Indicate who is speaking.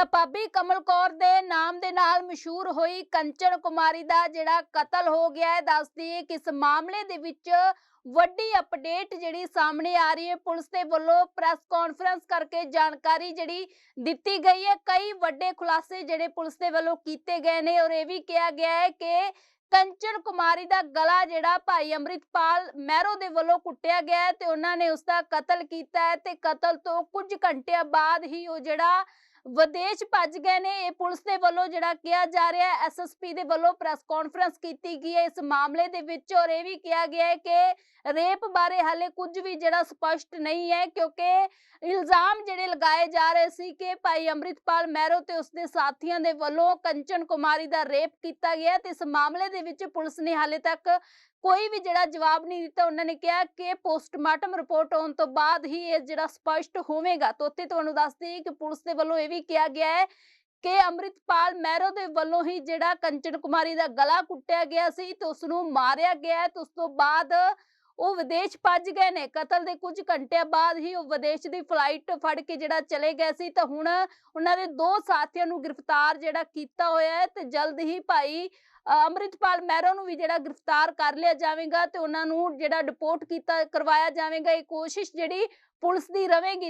Speaker 1: ਤਾਂ ਭਾਬੀ ਕਮਲ ਕੌਰ ਦੇ ਨਾਮ ਦੇ ਨਾਲ ਮਸ਼ਹੂਰ ਹੋਈ ਕੰਚਨ ਕੁਮਾਰੀ ਦਾ ਜਿਹੜਾ ਕਤਲ ਹੋ ਗਿਆ ਹੈ, ਦੱਸਦੀ ਹੈ ਕਿ ਇਸ ਮਾਮਲੇ ਦੇ ਵਿੱਚ ਵੱਡੀ ਅਪਡੇਟ ਜਿਹੜੀ ਸਾਹਮਣੇ ਆ ਰਹੀ ਹੈ, ਪੁਲਿਸ ਦੇ ਵੱਲੋਂ ਪ੍ਰੈਸ ਕਾਨਫਰੰਸ ਕਰਕੇ ਜਾਣਕਾਰੀ ਜਿਹੜੀ ਦਿੱਤੀ ਗਈ ਹੈ। ਕਈ ਵੱਡੇ ਖੁਲਾਸੇ ਜਿਹੜੇ ਪੁਲਿਸ ਦੇ ਵੱਲੋਂ ਕੀਤੇ ਗਏ ਨੇ ਔਰ ਇਹ ਵੀ ਕਿਹਾ ਗਿਆ ਹੈ ਕਿ ਕੰਚਨ ਕੁਮਾਰੀ ਦਾ ਗਲਾ ਜਿਹੜਾ ਭਾਈ ਅੰਮ੍ਰਿਤਪਾਲ ਮਹਿਰੋ ਦੇ ਵੱਲੋਂ ਕੁੱਟਿਆ ਗਿਆ ਹੈ ਤੇ ਉਹਨਾਂ ਨੇ ਉਸ ਦਾ ਕਤਲ ਕੀਤਾ ਹੈ ਤੇ ਕਤਲ ਤੋਂ ਕੁਝ ਘੰਟਿਆਂ ਬਾਅਦ ਹੀ ਉਹ ਜਿਹੜਾ ਵਿਦੇਸ਼ ਭੱਜ ਗਏ ਨੇ। ਇਹ ਪੁਲਿਸ ਦੇ ਵੱਲੋਂ ਜਿਹੜਾ ਕਿਹਾ ਜਾ ਰਿਹਾ ਹੈ ਐਸਐਸਪੀ ਦੇ ਵੱਲੋਂ ਪ੍ਰੈਸ ਕਾਨਫਰੰਸ ਕੀਤੀ ਗਈ ਹੈ ਇਸ ਮਾਮਲੇ ਦੇ ਵਿੱਚ। ਔਰ ਇਹ ਵੀ ਕਿਹਾ ਗਿਆ ਹੈ ਕਿ ਰੇਪ ਬਾਰੇ ਹਾਲੇ ਕੁਝ ਵੀ ਜਿਹੜਾ ਸਪਸ਼ਟ ਨਹੀਂ ਹੈ, ਕਿਉਂਕਿ ਇਲਜ਼ਾਮ ਜਿਹੜੇ ਲਗਾਏ ਜਾ ਰਹੇ ਸੀ ਕਿ ਭਾਈ ਅੰਮ੍ਰਿਤਪਾਲ ਮਹਿਰੋ ਤੇ ਉਸਦੇ ਸਾਥੀਆਂ ਦੇ ਵੱਲੋਂ ਕੰਚਨ ਕੁਮਾਰੀ ਦਾ ਰੇਪ ਕੀਤਾ ਗਿਆ ਤੇ ਇਸ ਮਾਮਲੇ ਦੇ ਵਿੱਚ ਪੁਲਿਸ ਨੇ ਹਾਲੇ ਤੱਕ ਕੋਈ ਵੀ ਜਿਹੜਾ ਜਵਾਬ ਨਹੀਂ ਦਿੱਤਾ, ਉਹਨਾਂ ਨੇ ਕਿਹਾ ਕਿ ਪੋਸਟਮਾਰਟਮ ਰਿਪੋਰਟ ਆਉਣ ਤੋਂ ਬਾਅਦ ਹੀ ਇਹ ਜਿਹੜਾ ਸਪਸ਼ਟ ਹੋਵੇਗਾ। ਤਾਂ ਉੱਥੇ ਤੁਹਾਨੂੰ ਦੱਸ ਦਈਏ ਕਿ ਪੁਲਿਸ ਦੇ ਵੱਲੋਂ ਇਹ ਵੀ ਕਿਹਾ ਗਿਆ ਹੈ ਕਿ ਅੰਮ੍ਰਿਤਪਾਲ ਮਹਿਰੋ ਦੇ ਵੱਲੋਂ ਹੀ ਜਿਹੜਾ ਕੰਚਨ ਕੁਮਾਰੀ ਦਾ ਗਲਾ ਕੁੱਟਿਆ ਗਿਆ ਸੀ ਤੇ ਉਸ ਨੂੰ ਮਾਰਿਆ ਗਿਆ ਤੇ ਉਸ ਤੋਂ ਬਾਅਦ ਉਹ ਵਿਦੇਸ਼ ਭੱਜ ਗਏ ਨੇ। ਕਤਲ ਦੇ ਕੁਝ ਘੰਟਿਆਂ ਬਾਅਦ ਹੀ ਉਹ ਵਿਦੇਸ਼ ਦੀ ਫਲਾਈਟ ਫੜ ਕੇ ਜਿਹੜਾ ਚਲੇ ਗਏ ਸੀ ਤਾਂ ਹੁਣ ਉਹਨਾਂ ਦੇ ਦੋ ਸਾਥੀਆਂ ਨੂੰ ਗ੍ਰਿਫਤਾਰ ਜਿਹੜਾ ਕੀਤਾ ਹੋਇਆ ਹੈ ਤੇ ਜਲਦ ਹੀ ਭਾਈ ਅ, ਅੰਮ੍ਰਿਤਪਾਲ ਮਹਿਰੋ ਨੂੰ ਵੀ ਜਿਹੜਾ ਗ੍ਰਿਫਤਾਰ ਕਰ ਲਿਆ ਜਾਵੇਗਾ ਤੇ ਉਹਨਾਂ ਨੂੰ ਜਿਹੜਾ ਡਿਪੋਰਟ ਕੀਤਾ ਕਰਵਾਇਆ ਜਾਵੇਗਾ। ਇਹ ਕੋਸ਼ਿਸ਼ ਜਿਹੜੀ ਪੁਲਿਸ ਦੀ ਰਵੇਗੀ